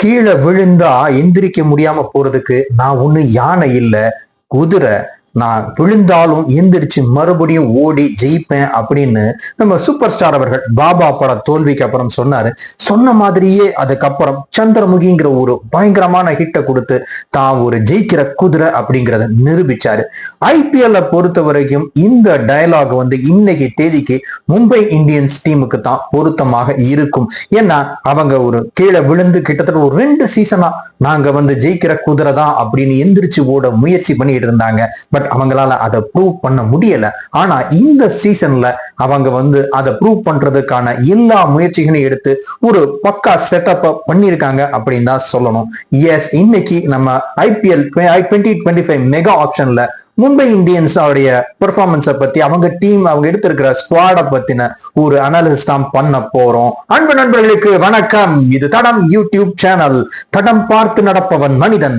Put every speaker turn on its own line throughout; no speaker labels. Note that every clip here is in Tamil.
கீழே விழுந்தா எந்திரிக்க முடியாம போறதுக்கு நான் ஒண்ணு யானை இல்லை குதிரை நான் விழுந்தாலும் எந்திரிச்சு மறுபடியும் ஓடி ஜெயிப்பேன் அப்படின்னு நம்ம சூப்பர் ஸ்டார் அவர்கள் பாபா பட தோல்விக்கு அப்புறம் சொன்னாரு. சொன்ன மாதிரியே அதுக்கப்புறம் சந்திரமுகிங்கிற ஒரு பயங்கரமான ஹிட்டை கொடுத்து தான் ஒரு ஜெயிக்கிற குதிரை அப்படிங்கிறத நிரூபிச்சாரு. ஐபிஎல்ல பொறுத்த வரைக்கும் இந்த டயலாக் வந்து இன்னைக்கு தேதிக்கு மும்பை இந்தியன்ஸ் டீமுக்கு தான் பொருத்தமாக இருக்கும். ஏன்னா அவங்க ஒரு கீழே விழுந்து கிட்டத்தட்ட ஒரு ரெண்டு சீசனா நாங்க வந்து ஜெயிக்கிற குதிரை தான் அப்படின்னு எந்திரிச்சு ஓட முயற்சி பண்ணிட்டு இருந்தாங்க. பட் பட் அவங்களால அதை ப்ரூவ் பண்ண முடியல. ஆனா இந்த சீசன்ல அவங்க வந்து அதை ப்ரூவ் பண்றதுக்கான எல்லா முயற்சிகளையும் எடுத்து ஒரு பக்கா செட்டப் பண்ணியிருக்காங்க அப்படின்னு தான் சொல்லணும். எஸ் இன்னைக்கு நம்ம IPL twenty twenty five mega ஆப்ஷன்ல மும்பை இந்தியன்ஸ் அவருடைய பெர்ஃபார்மன்ஸை பத்தி அவங்க டீம் அவங்க எடுத்திருக்கிற ஸ்குவாடை பத்தின ஒரு அனாலிசிஸ் தான் பண்ண போறோம். அன்பு நண்பர்களுக்கு வணக்கம். இது தடம் யூடியூப் சேனல் தடம் பார்த்து நடப்பவன் மனிதன்.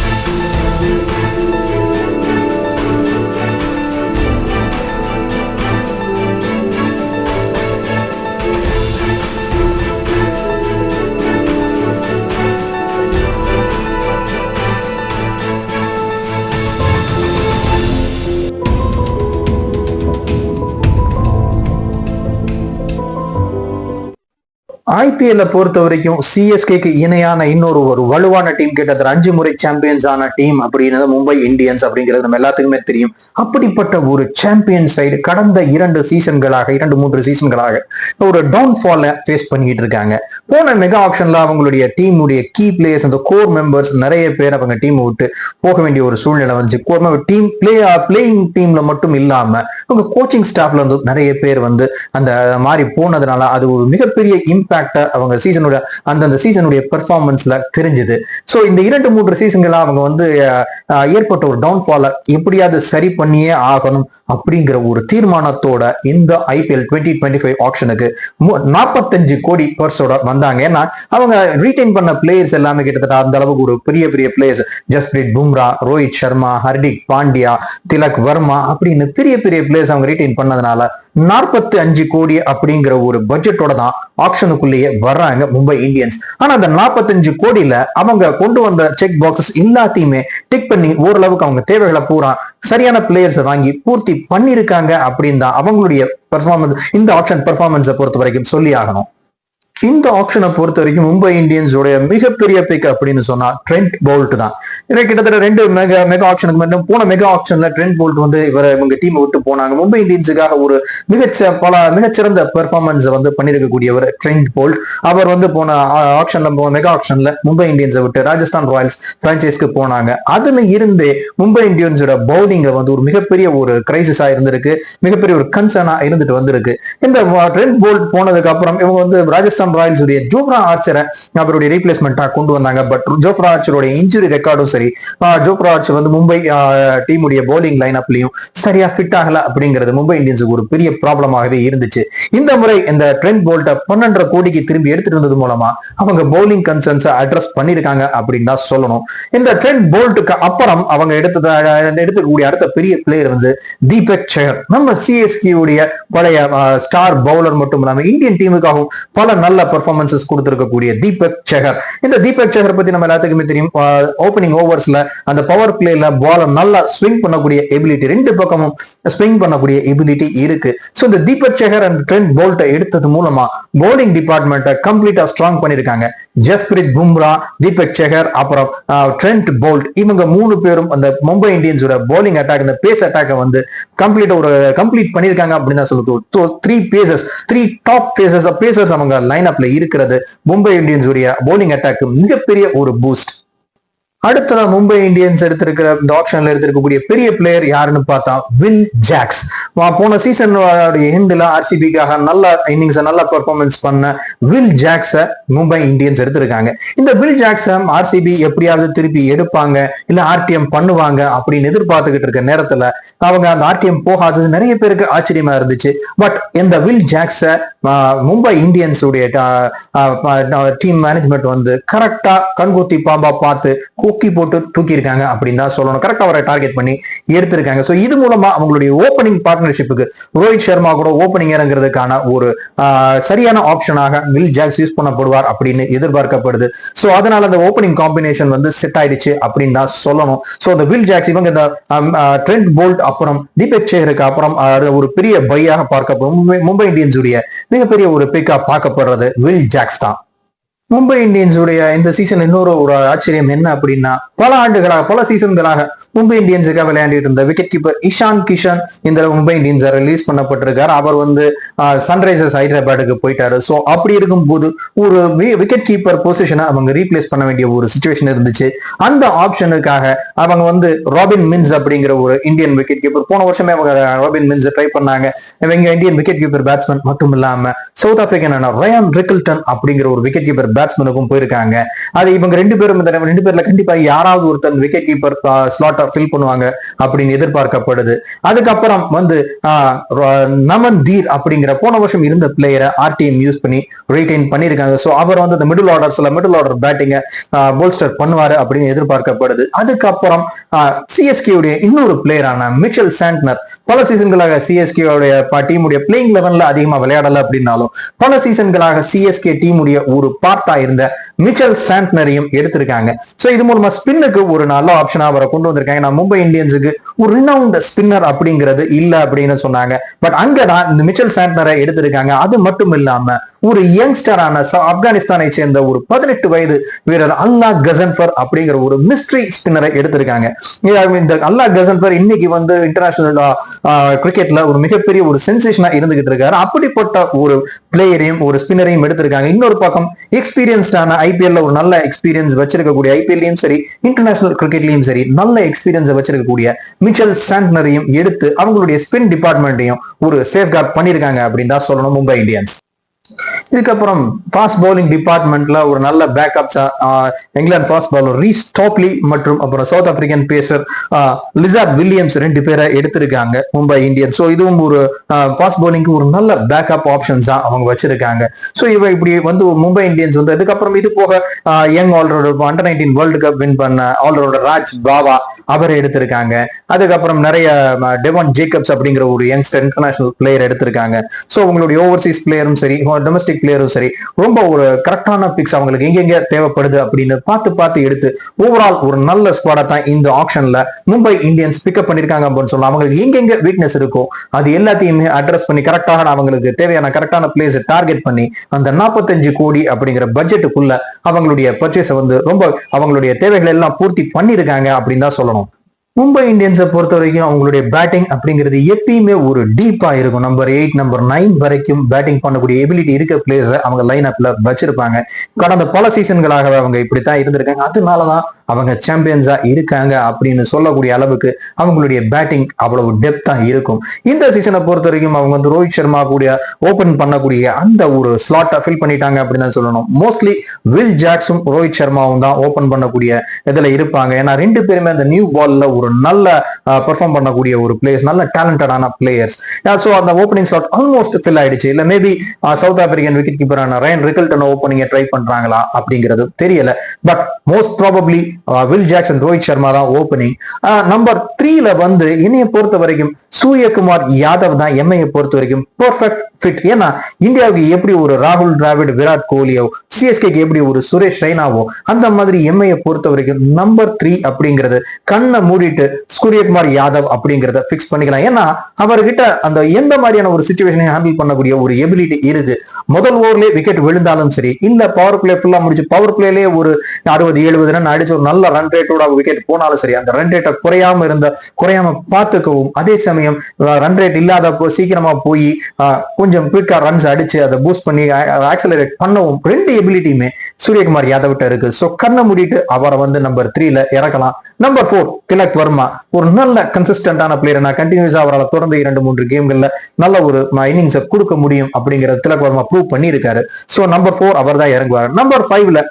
ஐபிஎல்ல பொறுத்த வரைக்கும் சிஎஸ்கேக்கு இணையான இன்னொரு ஒரு வலுவான டீம் கிட்டத்தட்ட அஞ்சு முறை சாம்பியன்ஸ் ஆன டீம் அப்படின்றது மும்பை இந்தியன்ஸ் அப்படிங்கிறது நம்ம எல்லாத்துக்குமே தெரியும். அப்படிப்பட்ட ஒரு சாம்பியன் சைடு கடந்த இரண்டு சீசன்களாக இரண்டு மூன்று சீசன்களாக ஒரு டவுன்ஃபால ஃபேஸ் பண்ணிட்டு இருக்காங்க. போன மெகா ஆப்ஷன்ல அவங்களுடைய டீமுடைய கீ பிளேயர்ஸ் அந்த கோர் மெம்பர்ஸ் நிறைய பேர் அவங்க டீம் விட்டு போக வேண்டிய ஒரு சூழ்நிலை வந்துச்சு. கோர் டீம் பிளே பிளேயிங் டீம்ல மட்டும் இல்லாம அவங்க கோச்சிங் ஸ்டாஃப்ல இருந்து நிறைய பேர் வந்து அந்த மாதிரி போனதுனால அது ஒரு மிகப்பெரிய இம்பாக்ட் அவங்க சீசனோட அந்தந்த சீசனுடைய பெர்ஃபார்மன்ஸ்ல தெரிஞ்சுது. ஸோ இந்த இரண்டு மூன்று சீசன்களா அவங்க வந்து ஏற்பட்ட ஒரு டவுன்ஃபால எப்படியாவது சரி பண்ணியே ஆகணும் அப்படிங்கிற ஒரு தீர்மானத்தோட இந்த ஐபிஎல் டுவெண்ட்டி டுவெண்ட்டி ஃபைவ் ஆப்ஷனுக்கு நாற்பத்தஞ்சு கோடி பர்ஸோட வந்தாங்க. ஏன்னா அவங்க ரீட்டைன் பண்ண பிளேயர்ஸ் எல்லாமே கிட்டத்தட்ட அந்த அளவுக்கு ஒரு பெரிய பெரிய பிளேயர்ஸ் ஜஸ்பிரீத் பும்ரா ரோஹித் சர்மா ஹர்திக் பாண்டியா திலக் வர்மா அப்படின்னு பெரிய பெரிய பிளேயர்ஸ் அவங்க ரீட்டைன் பண்ணதுனால நாற்பத்தி அஞ்சு கோடி அப்படிங்கிற ஒரு பட்ஜெட்டோட தான் ஆப்ஷனுக்குள்ளேயே வர்றாங்க மும்பை இந்தியன்ஸ். ஆனா அந்த நாற்பத்தஞ்சு கோடியில அவங்க கொண்டு வந்த செக் பாக்ஸஸ் எல்லாத்தையுமே டிக் பண்ணி ஓரளவுக்கு அவங்க தேவைகளை பூரா சரியான பிளேயர்ஸை வாங்கி பூர்த்தி பண்ணியிருக்காங்க அப்படின்னு தான் அவங்களுடைய பெர்ஃபார்மன்ஸ் இந்த ஆப்ஷன் பெர்ஃபார்மன்ஸை பொறுத்த வரைக்கும் சொல்லி ஆகணும். இந்த ஆப்ஷனை பொறுத்த வரைக்கும் மும்பை இந்தியன்ஸோடைய மிகப்பெரிய பிக் அப்படின்னு சொன்னா ட்ரெண்ட் போல்ட் தான். ஏன்னா கிட்டத்தட்ட ரெண்டு மெகா மெகா ஆப்ஷனுக்கு மட்டும் போன மெகா ஆப்ஷன்ல ட்ரெண்ட் போல்ட் வந்து இவர் இவங்க டீம் விட்டு போனாங்க. மும்பை இந்தியன்ஸுக்காக ஒரு மிகச்ச பல மிகச்சிறந்த பெர்ஃபார்மன்ஸ் வந்து பண்ணியிருக்கக்கூடியவர் ட்ரெண்ட் போல்ட் அவர் வந்து போன ஆப்ஷன்ல மெகா ஆப்ஷன்ல மும்பை இந்தியன்ஸை விட்டு ராஜஸ்தான் ராயல்ஸ் பிரான்ச்சைஸ்க்கு போனாங்க. அதுல இருந்தே மும்பை இந்தியன்ஸோட பவுலிங்க வந்து ஒரு மிகப்பெரிய ஒரு கிரைசிஸா இருந்திருக்கு. மிகப்பெரிய ஒரு கன்சர்னா இருந்துட்டு வந்திருக்கு. இந்த ட்ரெண்ட் போல்ட் போனதுக்கு அப்புறம் இவங்க வந்து ராஜஸ்தான் ராயல்ஸ் உடைய ஜோப்ரா ஆர்ச்சரை அவருடைய ரீப்ளேஸ்மெண்ட்டாக கொண்டு வந்தாங்க. பட் ஜோப்ரா ஆர்ச்சருடைய இன்ஜுரி ரெக்கார்டும் சரி ஜோப்ரா ஆர்ச்சர் வந்து மும்பை டீமுடைய போலிங் லைன் அப்லையும் சரியா ஃபிட் ஆகல அப்படிங்கிறது மும்பை இந்தியன்ஸுக்கு ஒரு பெரிய ப்ராப்ளமாகவே இருந்துச்சு. இந்த முறை இந்த ட்ரெண்ட் போல்ட்டை பன்னெண்டரை கோடிக்கு திரும்பி எடுத்துட்டு வந்தது மூலமா அவங்க பவுலிங் கன்சர்ன்ஸை அட்ரஸ் பண்ணியிருக்காங்க அப்படின்னு தான் சொல்லணும். இந்த ட்ரெண்ட் போல்ட்டுக்கு அப்புறம் அவங்க எடுத்தத எடுத்துக்கூடிய அடுத்த பெரிய பிளேயர் வந்து தீபக் சேர் நம்ம சிஎஸ்கே உடைய பழைய ஸ்டார் பவுலர் மட்டும் இல்லாமல் இந்தியன் டீமுக்காகவும் பல நல்ல பெர்ஃபார்மன்சஸ் கொடுத்திருக்கக்கூடிய தீபக் செகர். இந்த தீபக் செகர் பத்தி நம்ம எல்லாத்துக்குமே தெரியும். ஓப்பனிங் ஓவர்ஸ்ல அந்த பவர் பிளேல பால நல்லா ஸ்விங் பண்ணக்கூடிய எபிலிட்டி ரெண்டு பக்கமும் ஸ்விங் பண்ணக்கூடிய எபிலிட்டி இருக்கு. ஸோ இந்த தீபக் செகர் அண்ட் ட்ரெண்ட் போல்ட்டை எடுத்தது மூலமா போலிங் டிபார்ட்மெண்ட்டை கம்ப்ளீட்டா ஸ்ட்ராங் பண்ணிருக்காங்க. ஜஸ்பிரித் பும்ரா தீபக் செகர் அப்புறம் ட்ரெண்ட் போல்ட் இவங்க மூணு பேரும் அந்த மும்பை இந்தியன்ஸோட போலிங் அட்டாக் இந்த பேஸ் அட்டாக்கை வந்து கம்ப்ளீட் ஒரு கம்ப்ளீட் பண்ணியிருக்காங்க அப்படின்னு தான் சொல்லுது three paces three top paces pacers அவங்க லைன் அப்ல இருக்கிறது. மும்பை இந்தியன்ஸ் உடைய போலிங் அட்டாக் மிகப்பெரிய ஒரு பூஸ்ட் அடுத்ததா மும்பை இந்தியன்ஸ் எடுத்திருக்கிற இந்த ஆப்ஷன்ல எடுத்திருக்கக்கூடிய பெரிய பிளேயர் யாருன்னு பார்த்தா வில் ஜாக்ஸ் போன சீசன் எண்ட்ல ஆர்சிபிக்காக நல்ல இன்னிங்ஸ் நல்ல பெர்ஃபார்மன்ஸ் பண்ண வில் ஜாக்ஸ மும்பை இந்தியன்ஸ் எடுத்திருக்காங்க. இந்த வில் ஜாக்ஸ ஆர்சிபி எப்படியாவது திருப்பி எடுப்பாங்க இல்ல ஆர்டிஎம் பண்ணுவாங்க அப்படின்னு எதிர்பார்த்துக்கிட்டு இருக்க நேரத்துல அவங்க அந்த ஆர்டிஎம் போகாதது நிறைய பேருக்கு ஆச்சரியமா இருந்துச்சு. பட் இந்த வில் ஜாக்ஸ மும்பை இந்தியன்ஸ் உடைய டீம் மேனேஜ்மெண்ட் வந்து கரெக்டா கண்கூத்தி பாம்பா பார்த்து தூக்கி போட்டு தூக்கி இருக்காங்க அப்படின்னு தான் சொல்லணும். கரெக்டாக அவரை டார்கெட் பண்ணி எடுத்திருக்காங்க. ஸோ இது மூலமா அவங்களுடைய ஓப்பனிங் பார்ட்னர்ஷிப்புக்கு ரோஹித் சர்மா கூட ஓப்பனிங் இறங்குறதுக்கான ஒரு சரியான ஆப்ஷனாக வில் ஜாக்ஸ் யூஸ் பண்ணப்படுவார் அப்படின்னு எதிர்பார்க்கப்படுது. ஸோ அதனால அந்த ஓப்பனிங் காம்பினேஷன் வந்து செட் ஆயிடுச்சு அப்படின்னு தான் சொல்லணும். ஸோ அந்த வில் ஜாக்ஸ் இவங்க இந்த ட்ரெண்ட் போல்ட் அப்புறம் தீபக் சேகருக்கு அப்புறம் ஒரு பெரிய பையாக பார்க்கப்படும். மும்பை இந்தியன்ஸுடைய இந்தியன்ஸ் உடைய மிகப்பெரிய ஒரு பிக்கா பார்க்கப்படுறது வில் ஜாக்ஸ் தான். மும்பை இந்தியன்ஸ் உடைய இந்த சீசன் இன்னொரு ஒரு ஆச்சரியம் என்ன அப்படின்னா பல ஆண்டுகளாக பல சீசன்களாக மும்பை இந்தியன்ஸுக்காக விளையாண்டிட்டு இருந்த விக்கெட் கீப்பர் இஷான் கிஷன் இந்த மும்பை இந்தியன்ஸை ரிலீஸ் பண்ணப்பட்டிருக்காரு. அவர் வந்து சன்ரைசர்ஸ் ஹைதராபாத்துக்கு போயிட்டாரு. ஸோ அப்படி இருக்கும்போது ஒரு விக்கெட் கீப்பர் பொசிஷனை அவங்க ரீப்ளேஸ் பண்ண வேண்டிய ஒரு சுச்சுவேஷன் இருந்துச்சு. அந்த ஆப்ஷனுக்காக அவங்க வந்து ராபின் மின்ஸ் அப்படிங்கிற ஒரு இந்தியன் விக்கெட் கீப்பர் போன வருஷமே அவங்க ராபின் மின்ஸ் ட்ரை பண்ணாங்க. இவங்க இந்தியன் விக்கெட் கீப்பர் பேட்ஸ்மேன் மட்டும் இல்லாம சவுத் ஆப்பிரிக்கன் ரயான் ரிக்கில்டன் அப்படிங்கிற ஒரு விக்கெட் கீப்பர் பேட்ஸ்மேனுக்கும் போயிருக்காங்க. அது இவங்க ரெண்டு பேரும் இந்த ரெண்டு பேர்ல கண்டிப்பா யாராவது ஒருத்தர் விக்கெட் கீப்பர் ஸ்லாட் ஸ்லாட்டை ஃபில் பண்ணுவாங்க அப்படின்னு எதிர்பார்க்கப்படுது. அதுக்கப்புறம் வந்து நமன் தீர் அப்படிங்கிற போன வருஷம் இருந்த பிளேயரை ஆர்டிஎம் யூஸ் பண்ணி ரீடைன் பண்ணியிருக்காங்க. ஸோ அவர் வந்து அந்த மிடில் ஆர்டர்ஸ்ல மிடில் ஆர்டர் பேட்டிங்கை போல்ஸ்டர் பண்ணுவாரு அப்படின்னு எதிர்பார்க்கப்படுது. அதுக்கப்புறம் சிஎஸ்கேயுடைய இன்னொரு பிளேயரான மிச்சல் சாண்ட்னர் பல சீசன்களாக சிஎஸ்கேயுடைய டீமுடைய பிளேயிங் லெவன்ல அதிகமா விளையாடல அப்படின்னாலும் பல சீசன்களாக சிஎஸ்கே டீமுடைய ஒரு பார்ட்டா இருந்த மிச்சல் சாண்ட்னரையும் எடுத்திருக்காங்க. ஸோ இது மூலமா ஸ்பின்னுக்கு ஒரு நல்ல ஆப்ஷனா அவரை கொண்டு வந்திருக்காங்க. நான் மும்பை இந்தியன்ஸுக்கு ஒரு ரினவுண்ட் ஸ்பின்னர் அப்படிங்கிறது இல்ல அப்படின்னு சொன்னாங்க. பட் அங்கதான் இந்த மிச்சல் சாண்ட்னரை எடுத்திருக்காங்க. அது மட்டும் இல்லாம ஒரு யங்ஸ்டரான ஆப்கானிஸ்தானை சேர்ந்த ஒரு பதினெட்டு வயது வீரர் அல்லா கசன்ஃபர் அப்படிங்கிற ஒரு மிஸ்ட்ரி ஸ்பின்னரை எடுத்திருக்காங்க. இந்த அல்லா கசன்பர் இன்னைக்கு வந்து இன்டர்நேஷனல் கிரிக்கெட்ல ஒரு மிகப்பெரிய ஒரு சென்சேஷனா இருந்துகிட்டு இருக்காரு. அப்படிப்பட்ட ஒரு பிளேயரையும் ஒரு ஸ்பின்னரையும் எடுத்திருக்காங்க. இன்னொரு பக்கம் எக்ஸ்பீரியன்ஸ்டான ஐபிஎல்ல ஒரு நல்ல எக்ஸ்பீரியன்ஸ் வச்சிருக்கக்கூடிய ஐபிஎல்லையும் சரி இன்டர்நேஷனல் கிரிக்கெட்லயும் சரி நல்ல எக்ஸ்பீரியன்ஸை வச்சிருக்கக்கூடிய மிச்சல் சாண்ட்னரையும் எடுத்து அவங்களுடைய ஸ்பின் டிபார்ட்மெண்ட்டையும் ஒரு சேஃப்கார்ட் பண்ணியிருக்காங்க அப்படின்னு தான் சொல்லணும் மும்பை இந்தியன்ஸ். இதுக்கப்புறம் ஃபாஸ்ட் பவுலிங் டிபார்ட்மெண்ட்ல ஒரு நல்ல backup England fast bowler Reece Topley மற்றும் அப்புறம் South African pacer Lizaad Williams ரெண்டு பேரை எடுத்திருக்காங்க மும்பை இந்தியன். ஸோ இதுவும் ஒரு ஃபாஸ்ட் பவுலிங்க்கு ஒரு நல்ல பேக்கப் ஆப்ஷன்ஸா அவங்க வச்சிருக்காங்க. ஸோ இவ இப்படி வந்து மும்பை இந்தியன்ஸ் வந்து அதுக்கப்புறம் இது போக young allrounder under nineteen world cup win பண்ண ஆல்ரவுடர் ராஜ் பாவா அவரை எடுத்திருக்காங்க. அதுக்கப்புறம் நிறைய டெவான் ஜேக்கப்ஸ் அப்படிங்கிற ஒரு யங்ஸ்டர் இன்டர்நேஷனல் பிளேயர் எடுத்திருக்காங்க. ஸோ உங்களுடைய ஓவர்சீஸ் பிளேயரும் சரி டொமஸ்டிக் பிளேயரும் சரி ரொம்ப ஒரு கரெக்டான பிக்ஸ் அவங்களுக்கு எங்கெங்க தேவைப்படுது அப்படின்னு பார்த்து பார்த்து எடுத்து ஓவரால் ஒரு நல்ல ஸ்குவாடை தான் இந்த ஆப்ஷன்ல மும்பை இந்தியன்ஸ் பிக்கப் பண்ணிருக்காங்க அப்படின்னு சொல்லலாம். அவங்களுக்கு எங்கெங்க வீக்னஸ் இருக்கோ அது எல்லாத்தையுமே அட்ரஸ் பண்ணி கரெக்டாக அவங்களுக்கு தேவையான கரெக்டான பிளேஸ் டார்கெட் பண்ணி அந்த 45 கோடி அப்படிங்கிற பட்ஜெட்டுக்குள்ள அவங்களுடைய பர்ச்சேஸை வந்து ரொம்ப அவங்களுடைய தேவைகளை எல்லாம் பூர்த்தி பண்ணியிருக்காங்க அப்படின்னு தான் சொல்லணும். மும்பை இந்தியன்ஸை பொறுத்த வரைக்கும் அவங்களுடைய பேட்டிங் அப்படிங்கிறது எப்பயுமே ஒரு டீப்பா இருக்கும். நம்பர் எயிட் நம்பர் நைன் வரைக்கும் பேட்டிங் பண்ணக்கூடிய எபிலிட்டி இருக்க பிளேயர்ஸை அவங்க லைன் அப்ல வச்சிருப்பாங்க. கடந்த பல சீசன்களாகவே அவங்க இப்படித்தான் இருந்திருக்காங்க. அதனாலதான் அவங்க சாம்பியன்ஸா இருக்காங்க அப்படின்னு சொல்லக்கூடிய அளவுக்கு அவங்களுடைய பேட்டிங் அவ்வளவு டெப்தா இருக்கும். இந்த சீசனை பொறுத்த வரைக்கும் அவங்க வந்து ரோஹித் சர்மா கூடிய ஓபன் பண்ணக்கூடிய அந்த ஒரு ஸ்லாட்டை ஃபில் பண்ணிட்டாங்க அப்படின்னு தான் சொல்லணும். மோஸ்ட்லி வில் ஜாக்ஸும் ரோஹித் சர்மாவும் தான் ஓபன் பண்ணக்கூடிய இதில் இருப்பாங்க. ஏன்னா ரெண்டு பேருமே அந்த நியூ பால்ல ஒரு நல்ல பெர்ஃபார்ம் பண்ணக்கூடிய ஒரு பிளேயர்ஸ் நல்ல டேலண்டடான பிளேயர்ஸ் ஸோ அந்த ஓப்பனிங் ஸ்லாட் ஆல்மோஸ்ட் ஃபில் ஆயிடுச்சு. இல்லை மேபி சவுத் ஆப்பிரிக்கன் விக்கெட் கீப்பரான ரயன் ரிகல்டன் ஓப்பனிங்கை ட்ரை பண்றாங்களா அப்படிங்கிறது தெரியல. But most probably Will Jackson Rohit Sharma தான் ஓப்பனிங் நம்பர் த்ரீல வந்து என்னைய பொறுத்த வரைக்கும் சூரியகுமார் யாதவ் தான் எம்ஐயை பொறுத்த வரைக்கும் பர்ஃபெக்ட் ஃபிட் ஏன்னா இந்தியாவுக்கு எப்படி ஒரு ராகுல் டிராவிட் விராட் கோலியோ சிஎஸ்கேக்கு எப்படி ஒரு சுரேஷ் ரெய்னாவோ அந்த மாதிரி எம்ஐயை பொறுத்த வரைக்கும் நம்பர் த்ரீ அப்படிங்கிறது கண்ணை மூடிட்டு சூரியகுமார் யாதவ் அப்படிங்கிறத ஃபிக்ஸ் பண்ணிக்கலாம். ஏன்னா அவர்கிட்ட அந்த எந்த மாதிரியான ஒரு சுச்சுவேஷனை ஹேண்டில் பண்ணக்கூடிய ஒரு எபிலிட்டி இருக்கு முதல் ஓவர்லேயே விக்கெட் விழுந்தாலும் சரி இல்ல பவர் பிளே ஃபுல்லா முடிச்சு பவர் பிளேலயே ஒரு அறுபது எழுபது ரன் அடிச்சு ஒரு நல்ல ரன் ரேட்டோட விக்கெட் போனாலும் சரி அந்த ரன் ரேட்டை குறையாம இருந்த குறையாம பார்த்துக்கவும் அதே சமயம் ரன் ரேட் இல்லாதப்போ சீக்கிரமா போய் கொஞ்சம் குயிக்கா ரன்ஸ் அடிச்சு அதை பூஸ்ட் பண்ணி ஆக்சலரேட் பண்ணவும் ரெண்டு எபிலிட்டியுமே சூரியகுமார் யாதவ்கிட்ட இருக்கு. ஸோ கண்ணை மூடிட்டு அவரை வந்து நம்பர் த்ரீல இறக்கலாம். Number four Tilak Varma. ஒரு நல்ல கன்சிஸ்டன்டான பிளேயர் நான் கண்டினியூஸா அவரால் தொடர்ந்து இரண்டு மூன்று கேம்கள்ல நல்ல ஒரு இன்னிங்ஸை கொடுக்க முடியும் அப்படிங்கிற திலக் வர்மா ப்ரூவ் பண்ணியிருக்காரு. ஸோ நம்பர் ஃபோர் அவர் தான் இறங்குவார் நம்பர் ஃபைவ்ல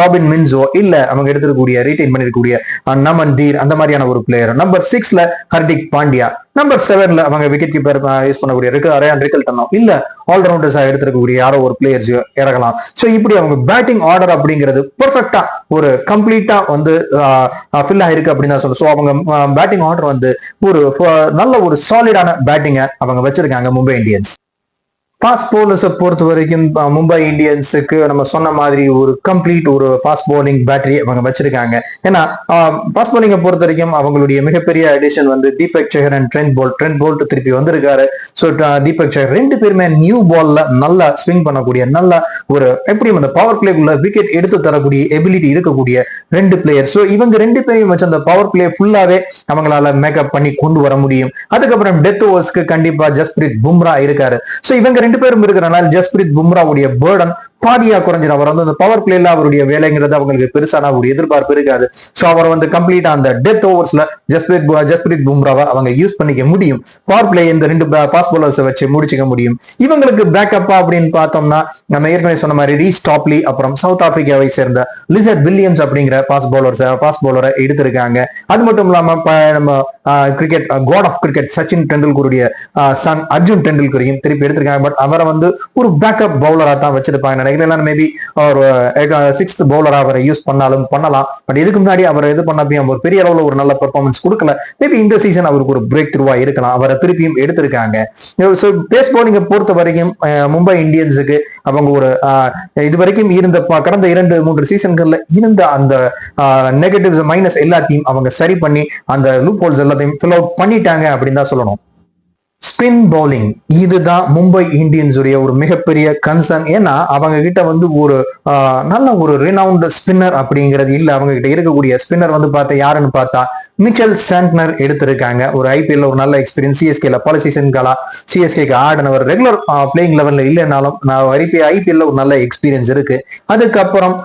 ராபின் மின்சோ இல்ல அவங்க எடுத்துக்கூடிய பண்ணிருக்கக்கூடிய ரீட்டைன் பண்ணிருக்கக்கூடிய நமன் தீர் அந்த மாதிரியான ஒரு பிளேயர் நம்பர் சிக்ஸ்ல ஹர்திக் பாண்டியா நம்பர் செவன்ல அவங்க விக்கெட் கீப்பர் யூஸ் பண்ணக்கூடிய இருக்கு அரேன் ரிக்கல்டனோ இல்ல ஆல்ரவுண்டர்ஸா எடுத்திருக்கக்கூடிய யாரோ ஒரு பிளேயர்ஸ் இறங்கலாம். சோ இப்படி அவங்க பேட்டிங் ஆர்டர் அப்படிங்கிறது பெர்ஃபெக்டா ஒரு கம்ப்ளீட்டா வந்து ஃபில் ஆயிருக்கு அப்படின்னு தான் சொல்லுவோம் ஸோ அவங்க பேட்டிங் ஆர்டர் வந்து ஒரு நல்ல ஒரு சாலிடான பேட்டிங்கை அவங்க வச்சிருக்காங்க மும்பை இந்தியன்ஸ் ஃபாஸ்ட் பவுலர்ஸை பொறுத்த வரைக்கும் மும்பை இந்தியன்ஸுக்கு நம்ம சொன்ன மாதிரி ஒரு கம்ப்ளீட் ஒரு ஃபாஸ்ட் பவுலிங் பேட்டரி அவங்க வச்சிருக்காங்க. ஏன்னா ஃபாஸ்ட் பவுலிங்கை பொறுத்த வரைக்கும் அவங்களுடைய மிகப்பெரிய அடிஷன் வந்து Deepak Chahar and Trent Boult Trent Boult திருப்பி வந்திருக்காரு. ஸோ தீபக் சேகர் ரெண்டு பேருமே நியூ பால்ல நல்லா ஸ்விங் பண்ணக்கூடிய நல்ல ஒரு எப்படியும் அந்த பவர் பிளேக்குள்ள விக்கெட் எடுத்து தரக்கூடிய எபிலிட்டி இருக்கக்கூடிய ரெண்டு பிளேயர் ஸோ இவங்க ரெண்டு பேரையும் வச்சு அந்த பவர் பிளே ஃபுல்லாவே அவங்களால மேக்கப் பண்ணி கொண்டு வர முடியும். அதுக்கப்புறம் டெத் ஓவர்ஸ்க்கு கண்டிப்பா ஜஸ்பிரீத் பும்ரா இருக்காரு. ஸோ இவங்க ரெண்டு பேரும் இருக்கிறனால ஜஸ்பிரீத் பும்ராவுடைய பேர்டன் பாதியா குறைஞ்சிடும் அவர் வந்து அந்த பவர் பிளேல அவருடைய வேலைங்கிறது அவங்களுக்கு பெருசான ஒரு எதிர்பார்ப்பு இருக்காது. ஸோ அவர் வந்து கம்ப்ளீட்டா அந்த டெத் ஓவர்ஸ்ல ஜஸ்பிரீத் ஜஸ்பிரீத் பும்ராவை அவங்க யூஸ் பண்ணிக்க முடியும். பவர் பிளே இந்த ரெண்டு ஃபாஸ்ட் பவுலர்ஸை வச்சு முடிச்சுக்க முடியும். இவங்களுக்கு பேக்கப்பா அப்படின்னு பார்த்தோம்னா நம்ம ஏற்கனவே சொன்ன மாதிரி ரீ டாப்லி அப்புறம் சவுத் ஆப்பிரிக்காவை சேர்ந்த லிசர்ட் வில்லியம்ஸ் அப்படிங்கிற ஃபாஸ்ட் பவுலர்ஸ் ஃபாஸ்ட் பவுலரை எடுத்திருக்காங்க. அது மட்டும் இல்லாம நம்ம cricket god of cricket Sachin டெண்டுல்கருடைய son Arjun டெண்டுல்கரையும் திருப்பி எடுத்திருக்காங்க. பட் அவரை வந்து ஒரு பேக்கப் பவுலரா தான் வச்சிருப்பாங்க. நினைக்கிறேன் மேபி அவர் சிக்ஸ்த் பவுலரா அவரை யூஸ் பண்ணாலும் பண்ணலாம். பட் இதுக்கு முன்னாடி அவர் இது பண்ணப்பையும் அவர் பெரிய அளவில் ஒரு நல்ல பெர்ஃபார்மன்ஸ் கொடுக்கல. மேபி இந்த சீசன் அவருக்கு ஒரு பிரேக் த்ரூவா இருக்கலாம். அவரை திருப்பியும் எடுத்திருக்காங்க. ஸோ பேஸ் பவுலிங்கை பொறுத்த வரைக்கும் மும்பை இந்தியன்ஸுக்கு அவங்க ஒரு இது வரைக்கும் இருந்த கடந்த இரண்டு மூன்று சீசன்கள்ல இருந்த அந்த நெகட்டிவ்ஸ் மைனஸ் எல்லாத்தையும் அவங்க சரி பண்ணி அந்த லூப் ஹோல்ஸ் எல்லாத்தையும் ஃபில் அவுட் பண்ணிட்டாங்க அப்படின்னு தான் சொல்லணும். ஸ்பின் பவுலிங் இதுதான் மும்பை இந்தியன்ஸுடைய ஒரு மிகப்பெரிய கன்சர்ன் ஏன்னா அவங்க கிட்ட வந்து ஒரு நல்ல ஒரு ரினவுண்ட் ஸ்பின்னர் அப்படிங்கிறது இல்லை. அவங்க கிட்ட இருக்கக்கூடிய ஸ்பின்னர் வந்து பார்த்தா யாருன்னு பார்த்தா மிச்சல் சாண்ட்னர் எடுத்திருக்காங்க. ஒரு ஐபிஎல்ல ஒரு நல்ல எக்ஸ்பீரியன்ஸ் சிஎஸ்கேல பல சீசன்களா சிஎஸ்கேக்கு ஆடினவர் ரெகுலர் பிளேயிங் லெவல்ல இல்லைனாலும் நான் ஐபிஎல்ல ஒரு நல்ல எக்ஸ்பீரியன்ஸ் இருக்கு. அதுக்கப்புறம்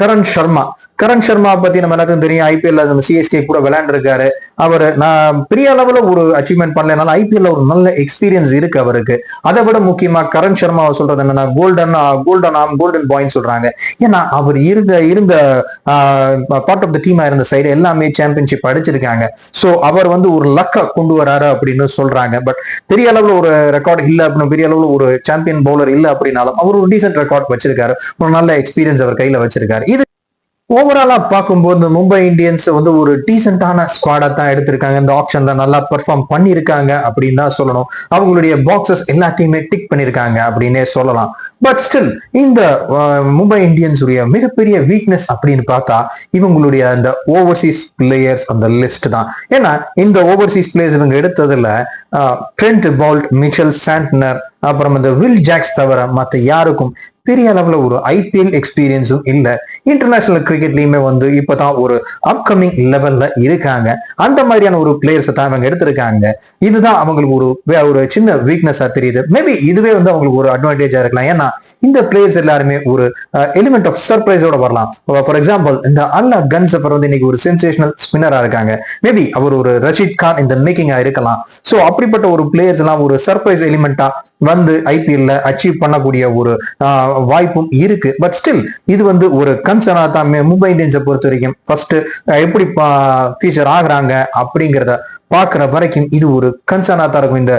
கரண் சர்மா. கரண் சர்மா பத்தி நம்ம எல்லாத்துக்கும் தெரியும். ஐபிஎல்ல நம்ம சிஎஸ்கே கூட விளையாண்டுருக்காரு. அவர் நான் பெரிய அளவுல ஒரு அச்சீவ்மெண்ட் பண்ணலனால ஐபிஎல்ல ஒரு நல்ல எக்ஸ்பீரியன்ஸ் இருக்கு அவருக்கு. அதை விட முக்கியமா கரண் சர்மாவை சொல்றது என்னன்னா golden golden arm golden point சொல்றாங்க. ஏன்னா அவர் இருந்த இருந்த பார்ட் ஆஃப் த டீமா இருந்த சைடு எல்லாமே சாம்பியன்ஷிப் அடிச்சிருக்காங்க. சோ அவர் வந்து ஒரு லக்க கொண்டு வராரு அப்படின்னு சொல்றாங்க. பட் பெரிய அளவுல ஒரு ரெக்கார்ட் இல்ல அப்படின்னு பெரிய அளவுல ஒரு சாம்பியன் பவுலர் இல்ல அப்படின்னாலும் அவர் ஒரு டீசென்ட் ரெக்கார்ட் வச்சிருக்காரு. ஒரு நல்ல எக்ஸ்பீரியன்ஸ் அவர் கையில வச்சிருக்காரு. இது ஓவராலா பார்க்கும்போது இந்த மும்பை இந்தியன்ஸ் வந்து ஒரு டீசென்டான ஸ்குவாடா தான் எடுத்திருக்காங்க. இந்த ஆப்ஷன்ல நல்லா பெர்ஃபார்ம் பண்ணியிருக்காங்க அப்படின்னு தான் சொல்லணும். அவங்களுடைய பாக்ஸஸ் எல்லாத்தையுமே டிக் பண்ணியிருக்காங்க அப்படின்னே சொல்லலாம். பட் ஸ்டில் இந்த மும்பை இந்தியன்ஸுடைய மிகப்பெரிய வீக்னஸ் அப்படின்னு பார்த்தா இவங்களுடைய அந்த ஓவர்சீஸ் பிளேயர்ஸ் அந்த லிஸ்ட் தான். ஏன்னா இந்த ஓவர்சீஸ் பிளேயர்ஸ் இவங்க எடுத்ததுல ட்ரெண்ட் பால்ட் மிச்சல் சாண்ட்னர் அப்புறம் இந்த வில் ஜாக்ஸ் தவிர மற்ற யாருக்கும் பெரிய அளவில் ஒரு ஐபிஎல் எக்ஸ்பீரியன்ஸும் இல்ல. இன்டர்நேஷனல் கிரிக்கெட்லயுமே வந்து இப்பதான் ஒரு அப்கமிங் லெவல்ல இருக்காங்க. அந்த மாதிரியான ஒரு பிளேயர்ஸை தான் அவங்க எடுத்திருக்காங்க. இதுதான் அவங்களுக்கு ஒரு ஒரு சின்ன வீக்னஸாக தெரியுது. மேபி இதுவே வந்து அவங்களுக்கு ஒரு அட்வான்டேஜாக இருக்கலாம். ஏன்னா இந்த பிளேயர்ஸ் எல்லாருமே ஒரு எலிமெண்ட் ஆஃப் சர்ப்ரைஸோட வரலாம். ஃபார் எக்ஸாம்பிள் இந்த அல்லா கன்சஃபர் வந்து இன்னைக்கு ஒரு சென்சேஷனல் ஸ்பின்னரா இருக்காங்க. மேபி அவர் ஒரு ரஷீத் கான் இந்த மேக்கிங்காக இருக்கலாம். சோ அப்படிப்பட்ட ஒரு பிளேயர்ஸ் எல்லாம் ஒரு சர்ப்ரைஸ் எலிமெண்டா வந்து ஐபிஎல்ல அச்சீவ் பண்ணக்கூடிய ஒரு வாய்ப்பும் இருக்கு. பட் ஸ்டில் இது வந்து ஒரு கன்சர்னா தான் மே- மும்பை இந்தியன்ஸை பொறுத்த வரைக்கும். ஃபர்ஸ்ட் எப்படி ஃபீச்சர் ஆகுறாங்க அப்படிங்கிறத பார்க்குற வரைக்கும் இது ஒரு கன்சர்னாக தான் இருக்கும். இந்த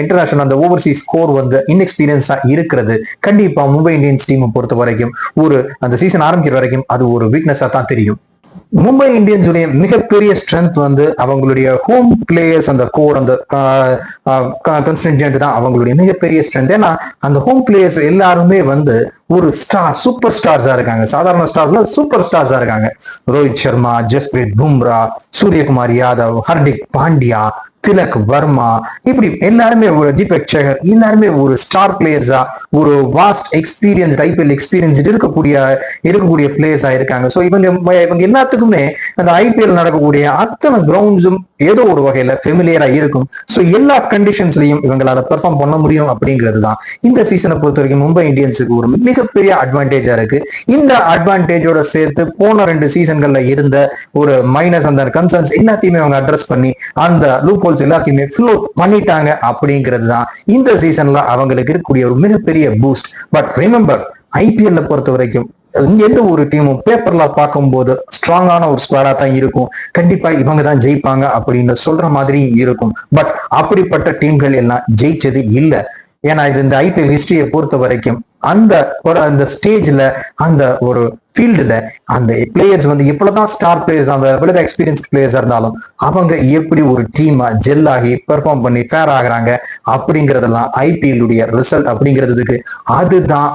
இன்டர்நேஷனல் அந்த ஓவர்சீஸ் ஸ்கோர் வந்து இன்எக்ஸ்பீரியன்ஸாக இருக்கிறது. கண்டிப்பா மும்பை இந்தியன்ஸ் டீமை பொறுத்த வரைக்கும் ஒரு அந்த சீசன் ஆரம்பிக்கிற வரைக்கும் அது ஒரு வீக்னஸாக தான் தெரியும். மும்பை இந்தியன்ஸுடைய மிகப்பெரிய ஸ்ட்ரென்த் வந்து அவங்களுடைய ஹோம் பிளேயர்ஸ் அந்த கோர் அந்த கன்ஸ்டன்ட் தான் அவங்களுடைய மிகப்பெரிய ஸ்ட்ரென்த் ஏன்னா அந்த ஹோம் பிளேயர்ஸ் எல்லாருமே வந்து ஒரு ஸ்டார் சூப்பர் ஸ்டார்ஸா இருக்காங்க. சாதாரண ஸ்டார்ஸ்ல சூப்பர் ஸ்டார்ஸா இருக்காங்க. ரோஹித் சர்மா ஜஸ்பிரீத் பும்ரா சூரியகுமார் யாதவ் ஹர்திக் பாண்டியா திலக் வர்மா. இப்படி எல்லாருமே ஒரு தீபக் சேகர் எல்லாருமே ஒரு ஸ்டார் பிளேயர்ஸா ஒரு வாஸ்ட் எக்ஸ்பீரியன்ஸ் ஐபிஎல் எக்ஸ்பீரியன்ஸ் இருக்கக்கூடிய இருக்கக்கூடிய பிளேயர்ஸா இருக்காங்க. ஸோ இவங்க இவங்க எல்லாத்துக்குமே அந்த ஐபிஎல் நடக்கக்கூடிய அத்தனை கிரவுண்ட்ஸும் ஏதோ ஒரு வகையில ஃபெமிலியரா இருக்கும். ஸோ எல்லா கண்டிஷன்ஸ்லயும் இவங்களால பெர்ஃபார்ம் பண்ண முடியும் அப்படிங்கிறது தான். இந்த சீசனை பொறுத்த வரைக்கும் மும்பை இந்தியன்ஸுக்கு ஒரு மிகப்பெரிய அட்வான்டேஜா இருக்கு. இந்த அட்வான்டேஜோட சேர்த்து போன ரெண்டு சீசன்கள்ல இருந்த ஒரு மைனஸ் அந்த கன்சர்ன்ஸ் எல்லாத்தையுமே அவங்க அட்ரஸ் பண்ணி அந்த லூப் கோல்ஸ் எல்லாத்தையுமே ஃபில் பண்ணிட்டாங்க அப்படிங்கிறது தான் இந்த சீசன்ல அவங்களுக்கு இருக்கக்கூடிய ஒரு மிகப்பெரிய பூஸ்ட் பட் ரிமெம்பர் ஐபிஎல்ல பொறுத்த வரைக்கும் எந்த ஒரு டீமும் பேப்பர்ல பார்க்கும்போது ஸ்ட்ராங்கான ஒரு ஸ்குவாடா தான் இருக்கும். கண்டிப்பா இவங்க தான் ஜெயிப்பாங்க அப்படின்னு சொல்ற மாதிரி இருக்கும். பட் அப்படிப்பட்ட டீம்கள் எல்லாம் ஜெயிச்சது இல்ல. ஏன்னா இது இந்த ஐபிஎல் ஹிஸ்டரியை பொறுத்த வரைக்கும் அந்த ஒரு அந்த ஸ்டேஜ்ல அந்த ஒரு ஃபீல்டுல அந்த பிளேயர்ஸ் வந்து எவ்வளவுதான் ஸ்டார் பிளேயர்ஸ் அந்த எவ்வளவு எக்ஸ்பீரியன்ஸ் பிளேயர்ஸ் இருந்தாலும் அவங்க எப்படி ஒரு டீமா ஜெல் ஆகி பெர்ஃபார்ம் பண்ணி ஃபேர் ஆகுறாங்க அப்படிங்கறதெல்லாம் ஐபிஎல் உடைய ரிசல்ட் அப்படிங்கிறதுக்கு அதுதான்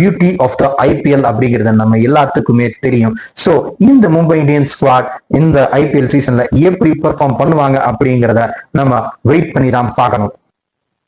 பியூட்டி ஆஃப் த ஐபிஎல் அப்படிங்கிறது நம்ம எல்லாத்துக்குமே தெரியும். சோ இந்த மும்பை இந்தியன்ஸ் ஸ்குவாட் இந்த ஐபிஎல் சீசன்ல எப்படி பெர்ஃபார்ம் பண்ணுவாங்க அப்படிங்கிறத நம்ம வெயிட் பண்ணி தான் பார்க்கணும்.